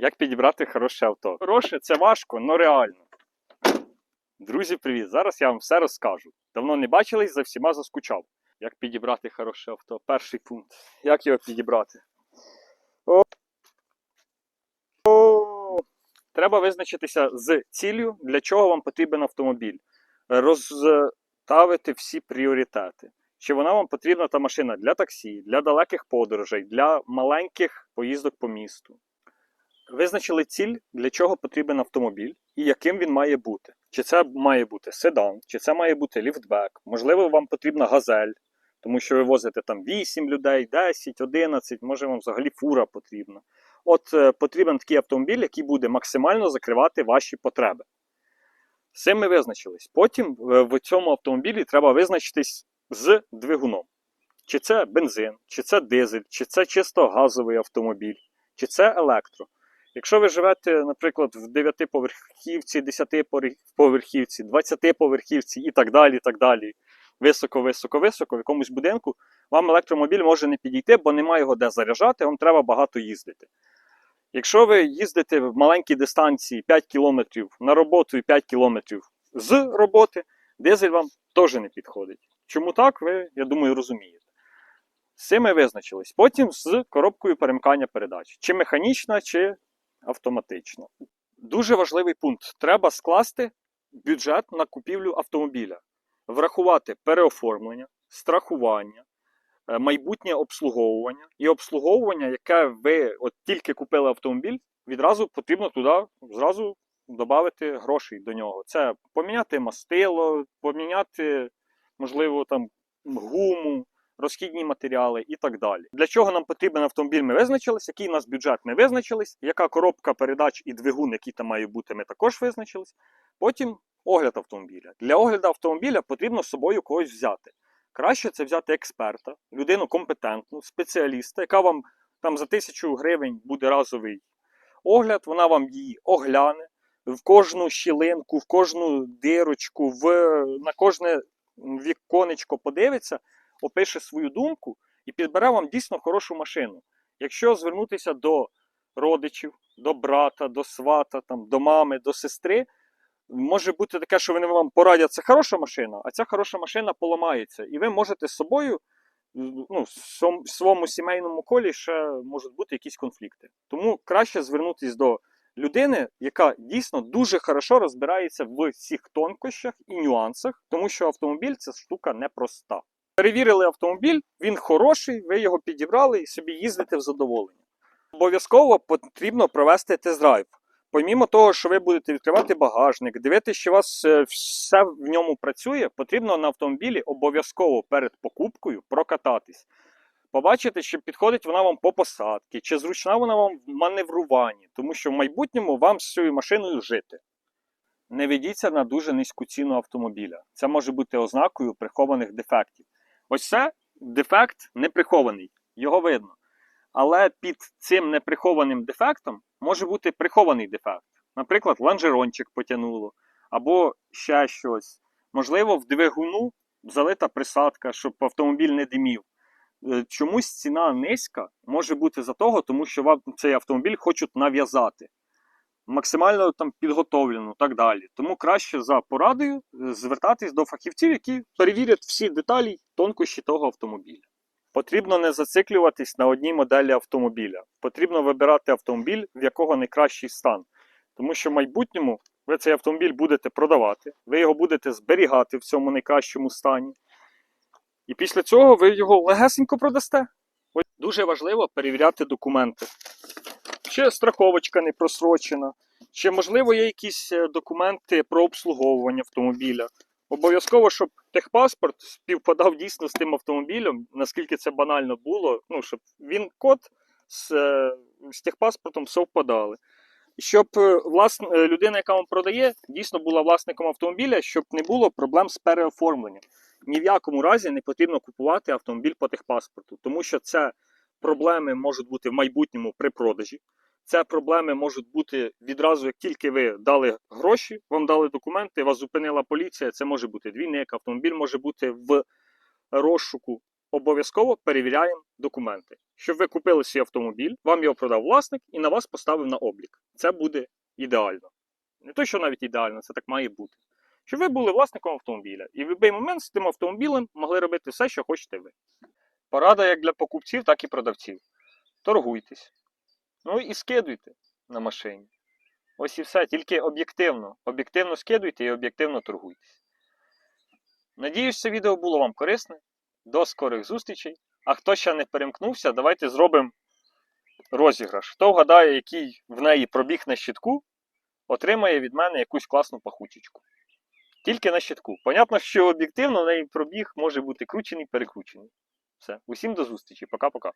Як підібрати хороше авто? Хороше це важко, але реально. Друзі, привіт! Зараз я вам все розкажу. Давно не бачились, за всіма заскучав. Як підібрати хороше авто? Перший пункт. Як його підібрати? О! О! Треба визначитися з ціллю, для чого вам потрібен автомобіль. Розставити всі пріоритети. Чи вона вам потрібна та машина для таксі, для далеких подорожей, для маленьких поїздок по місту. Визначили ціль, для чого потрібен автомобіль і яким він має бути. Чи це має бути седан, чи це має бути ліфтбек, можливо, вам потрібна газель, тому що ви возите там 8 людей, 10, 11, може вам взагалі фура потрібна. От е, потрібен такий автомобіль, який буде максимально закривати ваші потреби. З цим ми визначились. Потім е, в цьому автомобілі треба визначитись з двигуном. Чи це бензин, чи це дизель, чи це чисто газовий автомобіль, чи це електро. Якщо ви живете, наприклад, в 9-поверхівці, 10-поверхівці, 20-поверхівці і так далі, так далі, високо, високо, високо, в якомусь будинку, вам електромобіль може не підійти, бо немає його де заряджати, вам треба багато їздити. Якщо ви їздите в маленькій дистанції 5 км на роботу і 5 км з роботи, дизель вам теж не підходить. Чому так, ви, я думаю, розумієте. З цим ми визначились. Потім з коробкою перемкання передач. Чи механічна, чи автоматична. Дуже важливий пункт. Треба скласти бюджет на купівлю автомобіля, врахувати переоформлення, страхування, е, майбутнє обслуговування і обслуговування, яке ви от тільки купили автомобіль, відразу потрібно туди зразу додати грошей до нього. Це поміняти мастило, поміняти, можливо, там гуму, розхідні матеріали і так далі. Для чого нам потрібен автомобіль, ми визначились, який у нас бюджет ми визначились, яка коробка передач і двигун, який там має бути, ми також визначились. Потім огляд автомобіля. Для огляду автомобіля потрібно з собою когось взяти. Краще це взяти експерта, людину компетентну, спеціаліста, яка вам там за тисячу гривень буде разовий огляд, вона вам її огляне в кожну щілинку, в кожну дирочку, в, на кожне віконечко подивиться, опише свою думку і підбере вам дійсно хорошу машину. Якщо звернутися до родичів, до брата, до свата, там, до мами, до сестри, може бути таке, що вони вам порадять, це хороша машина, а ця хороша машина поламається. І ви можете з собою, ну, в своєму сімейному колі ще можуть бути якісь конфлікти. Тому краще звернутися до людини, яка дійсно дуже хорошо розбирається в всіх тонкощах і нюансах, тому що автомобіль це штука непроста. Перевірили автомобіль, він хороший, ви його підібрали і собі їздите в задоволення. Обов'язково потрібно провести тест-драйв. Помімо того, що ви будете відкривати багажник, дивитися, що у вас е, все в ньому працює, потрібно на автомобілі обов'язково перед покупкою прокататись. Побачити, чи підходить вона вам по посадці, чи зручна вона вам в маневруванні, тому що в майбутньому вам з цією машиною жити. Не ведіться на дуже низьку ціну автомобіля. Це може бути ознакою прихованих дефектів. Ось це дефект не прихований, його видно. Але під цим неприхованим дефектом може бути прихований дефект. Наприклад, лонжерончик потягнуло, або ще щось. Можливо, в двигуну залита присадка, щоб автомобіль не димів. Е, Чомусь ціна низька може бути за того, тому що вам цей автомобіль хочуть нав'язати. Максимально там підготовлено так далі. Тому краще за порадою е, звертатись до фахівців, які перевірять всі деталі, тонкощі того автомобіля. Потрібно не зациклюватись на одній моделі автомобіля. Потрібно вибирати автомобіль, в якого найкращий стан. Тому що в майбутньому ви цей автомобіль будете продавати, ви його будете зберігати в цьому найкращому стані. І після цього ви його легесенько продасте. Дуже важливо перевіряти документи. Чи страховочка не просрочена, чи, можливо, є якісь е, документи про обслуговування автомобіля. Обов'язково, щоб техпаспорт співпадав дійсно з тим автомобілем, наскільки це банально було, ну, щоб він код з, е, з техпаспортом совпадали. Щоб е, власне, е, людина, яка вам продає, дійсно була власником автомобіля, щоб не було проблем з переоформленням. Ні в якому разі не потрібно купувати автомобіль по техпаспорту, тому що це проблеми можуть бути в майбутньому при продажі. Це проблеми можуть бути відразу, як тільки ви дали гроші, вам дали документи, вас зупинила поліція. Це може бути двійник, автомобіль може бути в розшуку. обов'язково перевіряємо документи. Щоб ви купили свій автомобіль, вам його продав власник і на вас поставив на облік. Це буде ідеально. Не то, що навіть ідеально, це так має бути. Щоб ви були власником автомобіля і в будь-який момент з тим автомобілем могли робити все, що хочете ви. Порада як для покупців, так і продавців. Торгуйтесь. Ну і скидуйте на машині. Ось і все, тільки об'єктивно. Об'єктивно скидуйте і об'єктивно торгуйтесь. Надіюсь, це відео було вам корисне. До скорих зустрічей. А хто ще не перемкнувся, давайте зробимо розіграш. Хто вгадає, який в неї пробіг на щитку, отримає від мене якусь класну пахучечку. Тільки на щитку. Понятно, що об'єктивно в неї пробіг може бути кручений, перекручений. Все. Усім до зустрічі. Пока-пока.